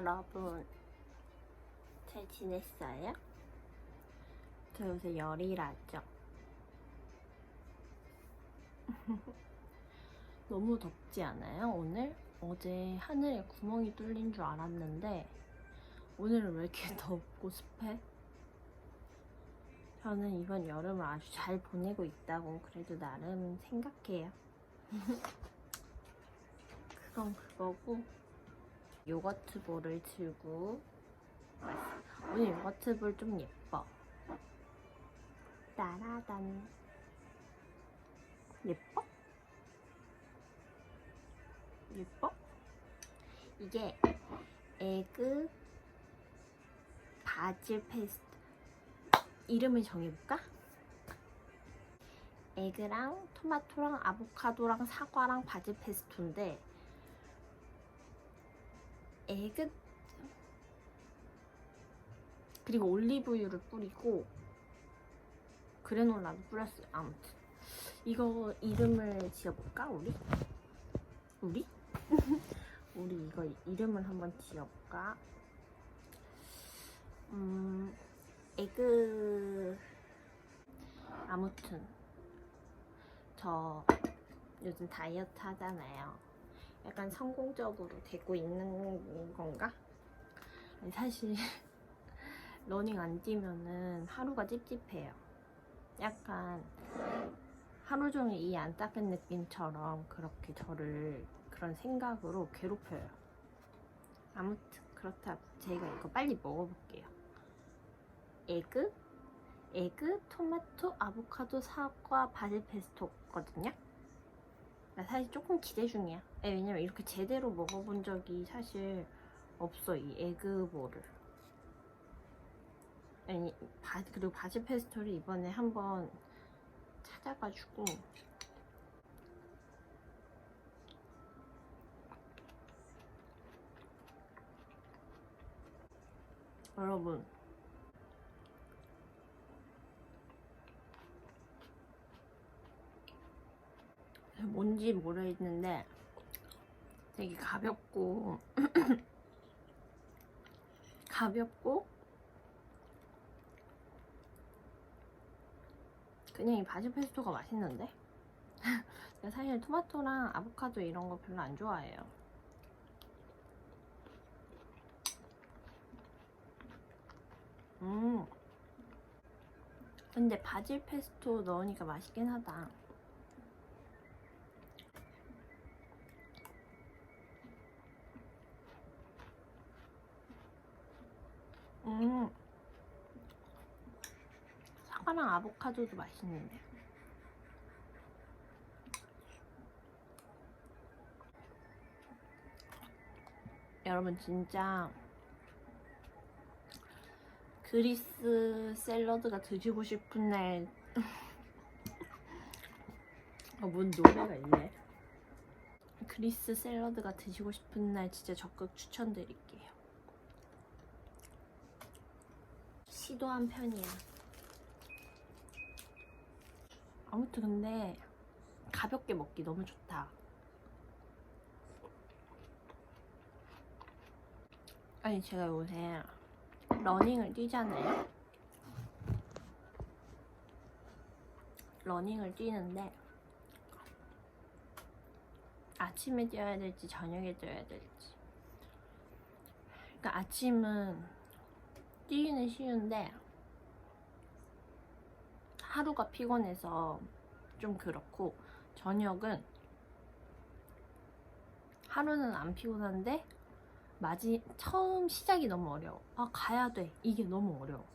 여러분 잘 지냈어요? 저 요새 열이 나죠? 너무 덥지 않아요 오늘? 어제 하늘에 구멍이 뚫린 줄 알았는데 오늘은 왜 이렇게 덥고 습해? 저는 이번 여름을 아주 잘 보내고 있다고 그래도 나름 생각해요. 그건 그거고 요거트 볼을 들고. 오늘 요거트 볼 좀 예뻐. 따라단. 예뻐? 예뻐? 이게 에그 바질 페스트 이름을 정해볼까? 에그랑 토마토랑 아보카도랑 사과랑 바질 페스토인데 에그 그리고 올리브유를 뿌리고 그래놀라도 뿌렸어요 아무튼 이거 이름을 지어볼까 우리? 우리? 우리 이거 이름을 한번 지어볼까? 음 에그 아무튼 저 요즘 다이어트 하잖아요. 약간 성공적으로 되고 있는 건가? 사실 러닝 안 뛰면은 하루가 찝찝해요. 약간 하루 종일 이 안 닦은 느낌처럼 그렇게 저를 그런 생각으로 괴롭혀요. 아무튼 그렇다고 제가 이거 빨리 먹어볼게요. 에그, 에그, 토마토, 아보카도, 사과, 바질 페스토거든요. 나 사실 조금 기대 중이야. 예, 왜냐면 이렇게 제대로 먹어본 적이 사실 없어 이 에그볼을. 아니 바, 그리고 바질 페스토를 이번에 한번 찾아가지고 여러분 뭔지 모르겠는데 되게 가볍고 가볍고 그냥 이 바질 페스토가 맛있는데? 사실 토마토랑 아보카도 이런 거 별로 안 좋아해요. 음. 근데 바질 페스토 넣으니까 맛있긴 하다 음. 사과랑 아보카도도 맛있는데. 여러분 진짜 그리스 샐러드가 드시고 싶은 날 어, 뭔 노래가 있네. 그리스 샐러드가 드시고 싶은 날 진짜 적극 추천드릴게요. 시도한 편이야. 아무튼 근데 가볍게 먹기 너무 좋다. 아니 제가 요새 러닝을 뛰잖아요. 러닝을 뛰는데 아침에 뛰어야 될지 저녁에 뛰어야 될지. 그러니까 아침은 뛰기는 쉬운데 하루가 피곤해서 좀 그렇고 저녁은 하루는 안 피곤한데 마지 처음 시작이 너무 어려워. 아 가야 돼. 이게 너무 어려워.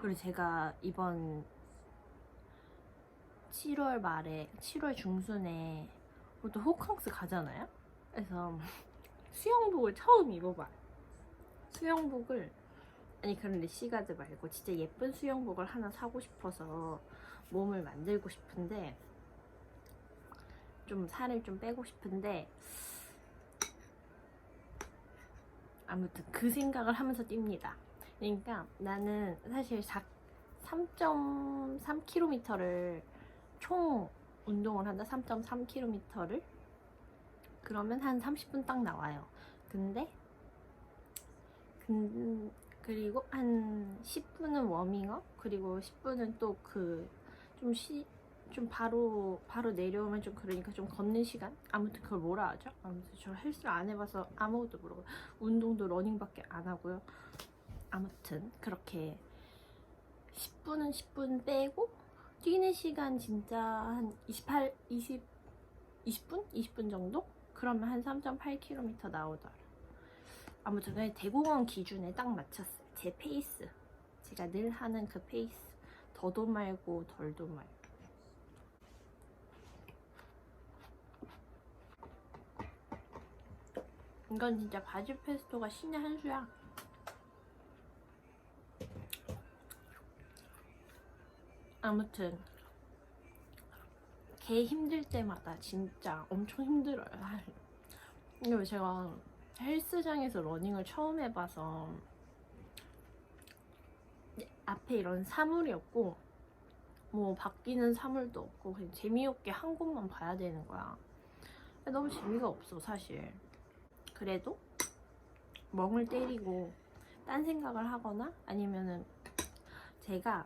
그리고 제가 이번 7월 말에 7월 중순에 또 호캉스 가잖아요. 그래서 수영복을 처음 입어봐. 수영복을 아니 그런데 시가드 말고 진짜 예쁜 수영복을 하나 사고 싶어서 몸을 만들고 싶은데 좀 살을 좀 빼고 싶은데 아무튼 그 생각을 하면서 뜁니다. 그러니까 나는 사실 3.3km를 총 운동을 한다. 3.3km를 그러면 한 30분 딱 나와요. 근데 근, 그리고 한 10분은 워밍업 그리고 10분은 또 그 좀 쉬, 좀 바로 바로 내려오면 좀 그러니까 좀 걷는 시간 아무튼 그걸 뭐라 하죠? 아무튼 저 헬스를 안 해봐서 아무것도 모르고 운동도 러닝밖에 안 하고요. 아무튼 그렇게 10분은 10분 빼고 뛰는 시간 진짜 한 28, 20, 20분? 20분 정도? 그러면 한 3.8km 나오더라. 아무튼 그냥 대공원 기준에 딱 맞췄어요. 제 페이스. 제가 늘 하는 그 페이스. 더도 말고 덜도 말고. 이건 진짜 바질 페스토가 신의 한 수야. 아무튼 개 힘들 때마다 진짜 엄청 힘들어요. 근데 제가 헬스장에서 러닝을 처음 해봐서 앞에 이런 사물이 없고 뭐 바뀌는 사물도 없고 그냥 재미없게 한 곳만 봐야 되는 거야. 너무 재미가 없어 사실. 그래도 멍을 때리고 딴 생각을 하거나 아니면은 제가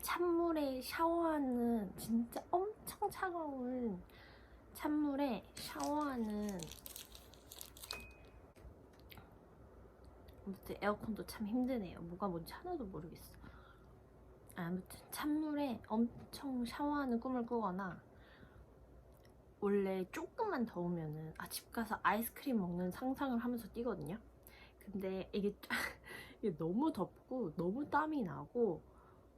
찬물에 샤워하는 진짜 엄청 차가운 찬물에 샤워하는 아무튼 에어컨도 참 힘드네요. 뭐가 뭔지 하나도 모르겠어. 아무튼 찬물에 엄청 샤워하는 꿈을 꾸거나 원래 조금만 더우면은 아집 가서 아이스크림 먹는 상상을 하면서 뛰거든요. 근데 이게, 이게 너무 덥고 너무 땀이 나고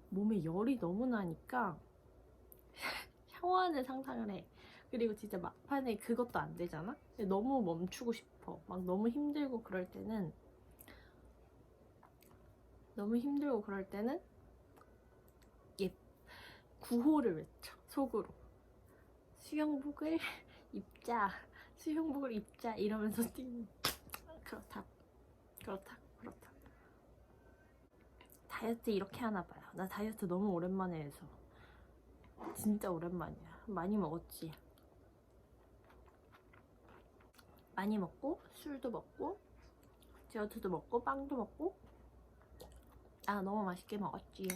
몸에 열이 너무 나니까 샤워하는 상상을 해. 그리고 진짜 막판에 그것도 안 되잖아? 너무 멈추고 싶어. 막 너무 힘들고 그럴 때는 너무 힘들고 그럴 때는 예 구호를 외쳐 속으로. 수영복을 입자 수영복을 입자 이러면서 뛰는 그렇다 그렇다 그렇다. 다이어트 이렇게 하나 봐요. 나 다이어트 너무 오랜만에 해서. 진짜 오랜만이야. 많이 먹었지? 많이 먹고 술도 먹고 디저트도 먹고 빵도 먹고 아 너무 맛있게 먹었지.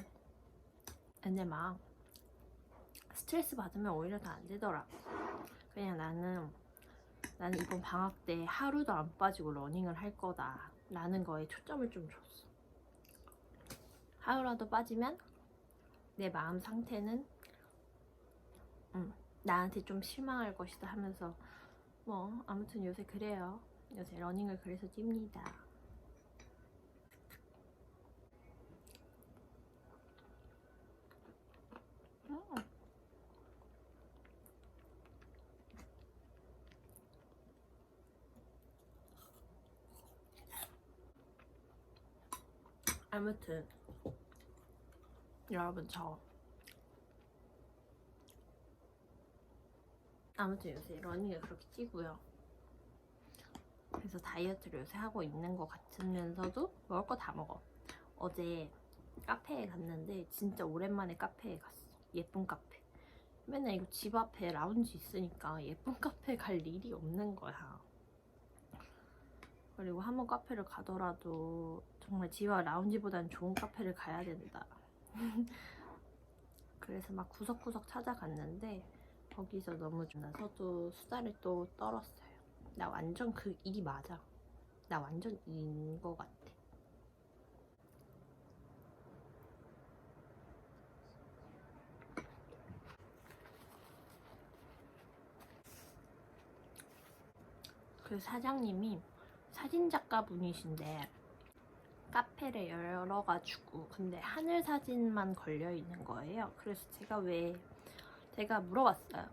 근데 막 스트레스 받으면 오히려 더안 되더라고 그냥 나는 나는 이번 방학 때 하루도 안 빠지고 러닝을 할 거다 라는 거에 초점을 좀 줬어. 하루라도 빠지면 내 마음 상태는 음, 나한테 좀 실망할 것이다 하면서 뭐 아무튼 요새 그래요. 요새 러닝을 그래서 뜁니다 음. 아무튼 여러분 저 아무튼 요새 러닝을 그렇게 뛰고요. 그래서 다이어트를 요새 하고 있는 것 같으면서도 먹을 거 다 먹어. 어제 카페에 갔는데 진짜 오랜만에 카페에 갔어. 예쁜 카페. 맨날 이거 집 앞에 라운지 있으니까 예쁜 카페 갈 일이 없는 거야 그리고 한번 카페를 가더라도 정말 집앞 라운지보다는 좋은 카페를 가야 된다. 그래서 막 구석구석 찾아갔는데 거기서 너무 나서도 수다를 또 떨었어요. 나 완전 그 일이 맞아. 나 완전 인거 같아. 그 사장님이 사진작가 분이신데 카페를 열어가지고 근데 하늘 사진만 걸려 있는 거예요. 그래서 제가 왜 제가 물어봤어요.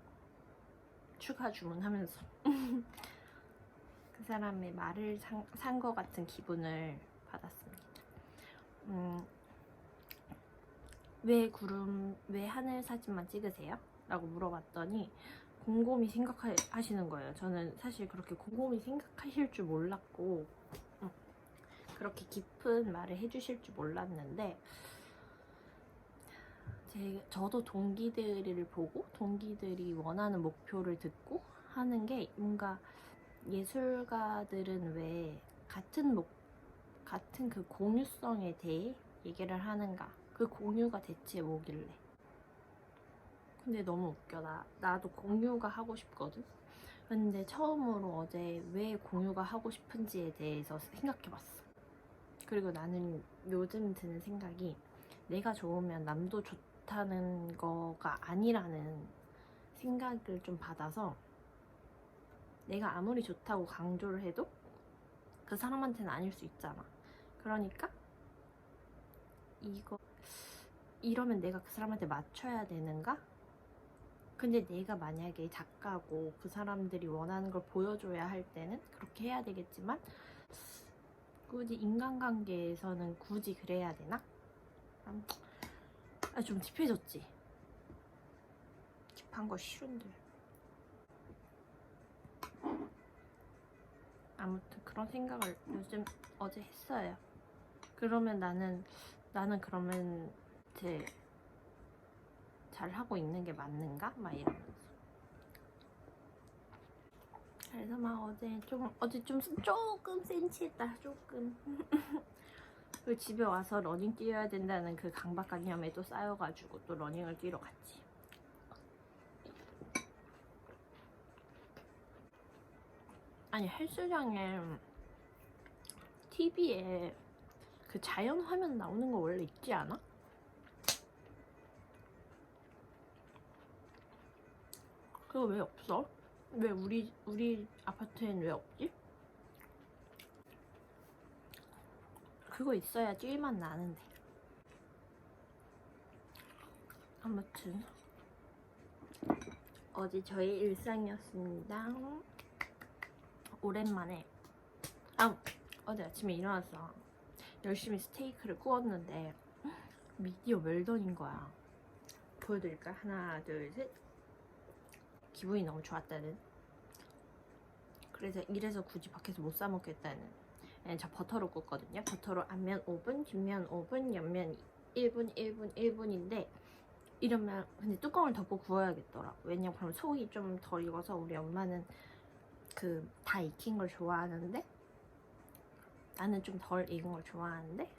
추가 주문하면서 그 사람의 말을 산거 같은 기분을 받았습니다. 음, 왜 구름 왜 하늘 사진만 찍으세요? 라고 물어봤더니 곰곰이 생각하시는 거예요. 저는 사실 그렇게 곰곰이 생각하실 줄 몰랐고 음, 그렇게 깊은 말을 해주실 줄 몰랐는데 제, 저도 동기들을 보고 동기들이 원하는 목표를 듣고 하는 게 뭔가 예술가들은 왜 같은 목 같은 그 공유성에 대해 얘기를 하는가? 그 공유가 대체 뭐길래? 근데 너무 웃겨. 나, 나도 공유가 하고 싶거든? 근데 처음으로 어제 왜 공유가 하고 싶은지에 대해서 생각해봤어. 그리고 나는 요즘 드는 생각이 내가 좋으면 남도 좋다는 거가 아니라는 생각을 좀 받아서 내가 아무리 좋다고 강조를 해도 그 사람한테는 아닐 수 있잖아. 그러니까 이거 이러면 내가 그 사람한테 맞춰야 되는가? 근데 내가 만약에 작가고 그 사람들이 원하는 걸 보여줘야 할 때는 그렇게 해야 되겠지만 굳이 인간관계에서는 굳이 그래야 되나? 음, 아, 좀 딥해졌지? 딥한 거 싫은데 아무튼 그런 생각을 요즘 어제 했어요 그러면 나는 나는 그러면 제 잘 하고 있는 게 맞는가? 막 이러면서. 그래서 막 어제 좀 어제 좀 조금 센치했다. 조금. 그 집에 와서 러닝 뛰어야 된다는 그 강박관념에 또 쌓여가지고 또 러닝을 뛰러 갔지. 아니 헬스장에 TV에 그 자연 화면 나오는 거 원래 있지 않아? 그거 왜 없어? 왜 우리 우리 아파트엔 왜 없지? 그거 있어야 찔만 나는데. 아무튼 어제 저의 일상이었습니다. 오랜만에 아 어제 아침에 일어나서 열심히 스테이크를 구웠는데 미디어 웰던인 거야. 보여드릴까? 하나, 둘, 셋. 기분이 너무 좋았다는. 그래서 이래서 굳이 밖에서 못 사 먹겠다는. 예, 저 버터로 굽거든요. 버터로 앞면 5분, 뒷면 5분, 옆면 1분, 1분, 1분인데 이러면 근데 뚜껑을 덮고 구워야겠더라. 왜냐면 그럼 속이 좀 덜 익어서 우리 엄마는 그 다 익힌 걸 좋아하는데 나는 좀 덜 익은 걸 좋아하는데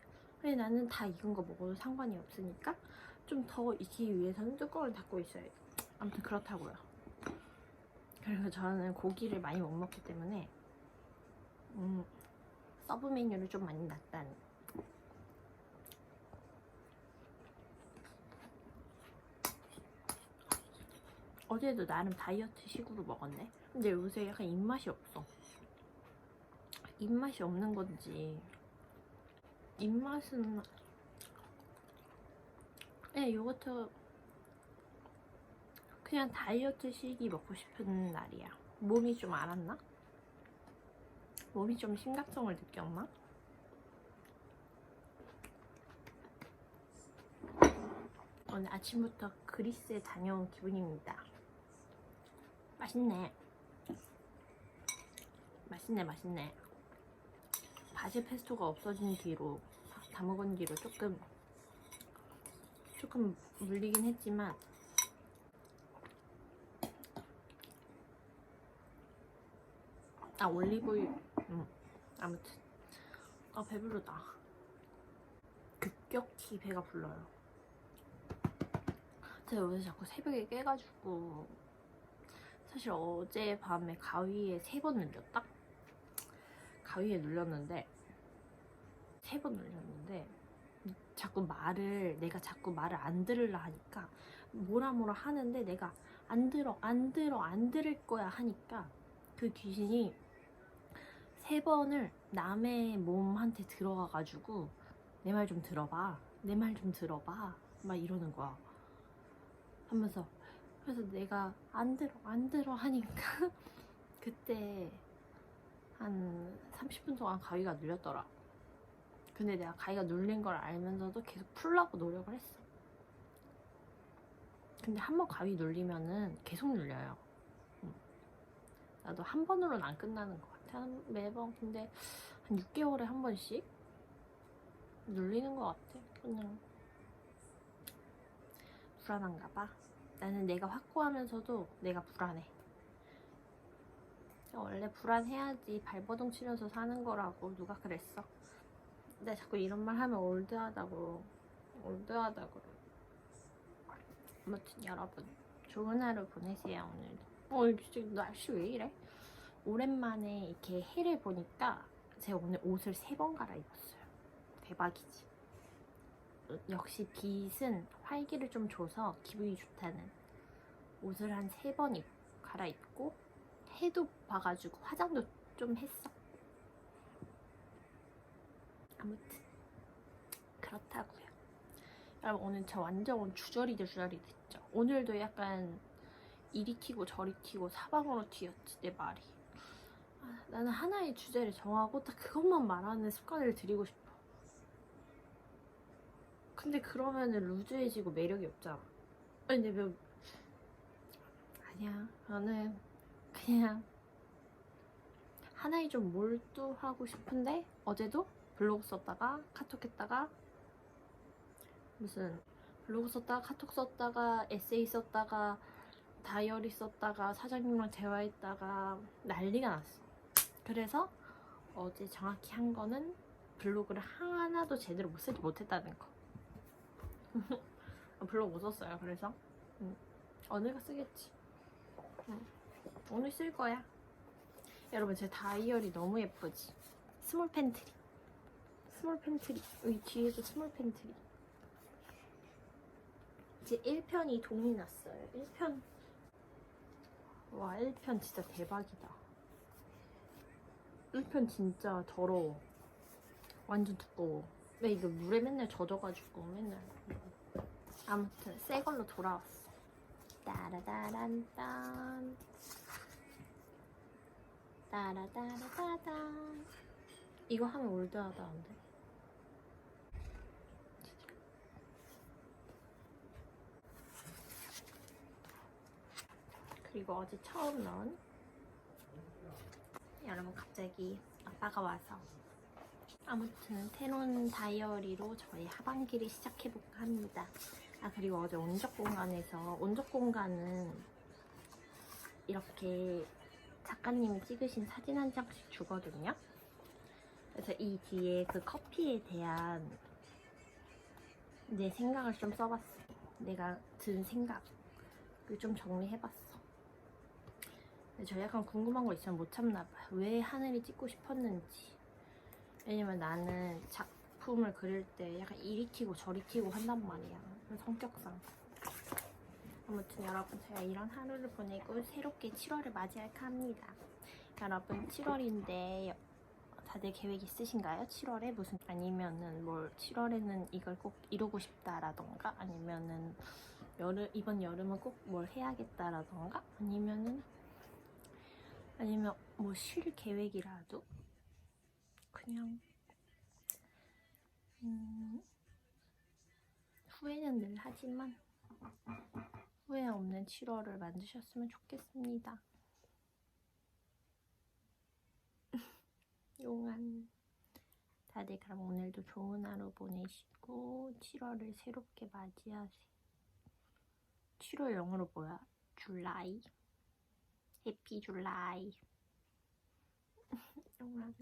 근데 나는 다 익은 거 먹어도 상관이 없으니까 좀 더 익히기 위해서는 뚜껑을 닫고 있어야 돼. 아무튼 그렇다고요. 그리고 저는 고기를 많이 못 먹기 때문에 음, 서브 메뉴를 좀 많이 놨다는. 어제도 나름 다이어트 식으로 먹었네. 근데 요새 약간 입맛이 없어. 입맛이 없는 건지 입맛은 그냥 요거트 그냥 다이어트 식이 먹고 싶은 날이야. 몸이 좀 알았나? 몸이 좀 심각성을 느꼈나? 오늘 아침부터 그리스에 다녀온 기분입니다. 맛있네. 맛있네, 맛있네. 바질 페스토가 없어진 뒤로 다 먹은 뒤로 조금 조금 물리긴 했지만 아 올리브유. 음 아무튼. 아 배부르다. 급격히 배가 불러요. 제가 요새 자꾸 새벽에 깨가지고 사실 어제 밤에 가위에 세 번 눌렸다? 가위에 눌렸는데 세 번 눌렸는데 자꾸 말을 내가 자꾸 말을 안 들으려 하니까 뭐라 뭐라 하는데 내가 안 들어 안 들어 안 들을 거야 하니까 그 귀신이 세 번을 남의 몸한테 들어가가지고 내 말 좀 들어봐 내 말 좀 들어봐 막 이러는 거야. 하면서 그래서 내가 안 들어 안 들어 하니까 그때 한 30분 동안 가위가 눌렸더라. 근데 내가 가위가 눌린 걸 알면서도 계속 풀려고 노력을 했어. 근데 한 번 가위 눌리면은 계속 눌려요. 응. 나도 한 번으로는 안 끝나는 것 한- 매번 근데 한 6개월에 한 번씩 눌리는 것 같아. 그냥 불안한가 봐. 나는 내가 확고하면서도 내가 불안해. 원래 불안해야지 발버둥 치면서 사는 거라고 누가 그랬어. 근데 자꾸 이런 말 하면 올드하다고 올드하다고. 아무튼 여러분 좋은 하루 보내세요 오늘 어 진짜 날씨 왜 이래 오랜만에 이렇게 해를 보니까 제가 오늘 옷을 세 번 갈아입었어요 대박이지 역시 빛은 활기를 좀 줘서 기분이 좋다는 옷을 한 세 번 갈아입고 해도 봐가지고 화장도 좀 했어 아무튼 그렇다고요. 여러분 오늘 저 완전 주저리 주저리 됐죠. 오늘도 약간 이리 튀고 저리 튀고 사방으로 튀었지 내 말이. 아, 나는 하나의 주제를 정하고 딱 그것만 말하는 습관을 들이고 싶어. 근데 그러면은 루즈해지고 매력이 없잖아. 아니 근데 뭐 아니야. 나는 그냥 하나에 좀 몰두하고 싶은데 어제도 블로그 썼다가 카톡 했다가 무슨 블로그 썼다가 카톡 썼다가 에세이 썼다가 다이어리 썼다가 사장님이랑 대화했다가 난리가 났어. 그래서 어제 정확히 한 거는 블로그를 하나도 제대로 못 쓰지 못했다는 거. 블로그 못 썼어요. 그래서 응. 언니가 쓰겠지. 응. 오늘 쓸 거야. 여러분 제 다이어리 너무 예쁘지? 스몰 팬트리. 스몰 팬트리. 여기 뒤에도 스몰 팬트리. 이제 1편이 동이 났어요. 1편. 와, 1편 진짜 대박이다. 1편 진짜 더러워. 완전 두꺼워. 왜 이거 물에 맨날 젖어가지고 맨날. 아무튼 새 걸로 돌아왔어. 따라다란딴. 따라따라따단. 이거 하면 올드하다는데. 그리고 어제 처음 넣은 여러분 갑자기 아빠가 와서 아무튼 테론 다이어리로 저희 하반기를 시작해볼까 합니다. 아 그리고 어제 온적 공간에서 온적 공간은 이렇게 작가님이 찍으신 사진 한 장씩 주거든요. 그래서 이 뒤에 그 커피에 대한 내 생각을 좀 써봤어. 내가 든 생각을 좀 정리해봤어. 저 약간 궁금한 거 있으면 못 참나 봐요. 왜 하늘이 찍고 싶었는지. 왜냐면 나는 작품을 그릴 때 약간 이리 튀고 저리 튀고 한단 말이야. 그 성격상. 아무튼 여러분 제가 이런 하루를 보내고 새롭게 7월을 맞이할까 합니다. 여러분 7월인데 다들 계획 있으신가요? 7월에 무슨 아니면은 뭘 7월에는 이걸 꼭 이루고 싶다라던가 아니면은 여름 이번 여름은 꼭 뭘 해야겠다라던가 아니면은 아니면 뭐 쉴 계획이라도 그냥 음, 후회는 늘 하지만 후회 없는 7월을 만드셨으면 좋겠습니다. 용안. 다들 그럼 오늘도 좋은 하루 보내시고 7월을 새롭게 맞이하세요. 7월 영어로 뭐야? 줄라이. 해피 줄라이. 용안.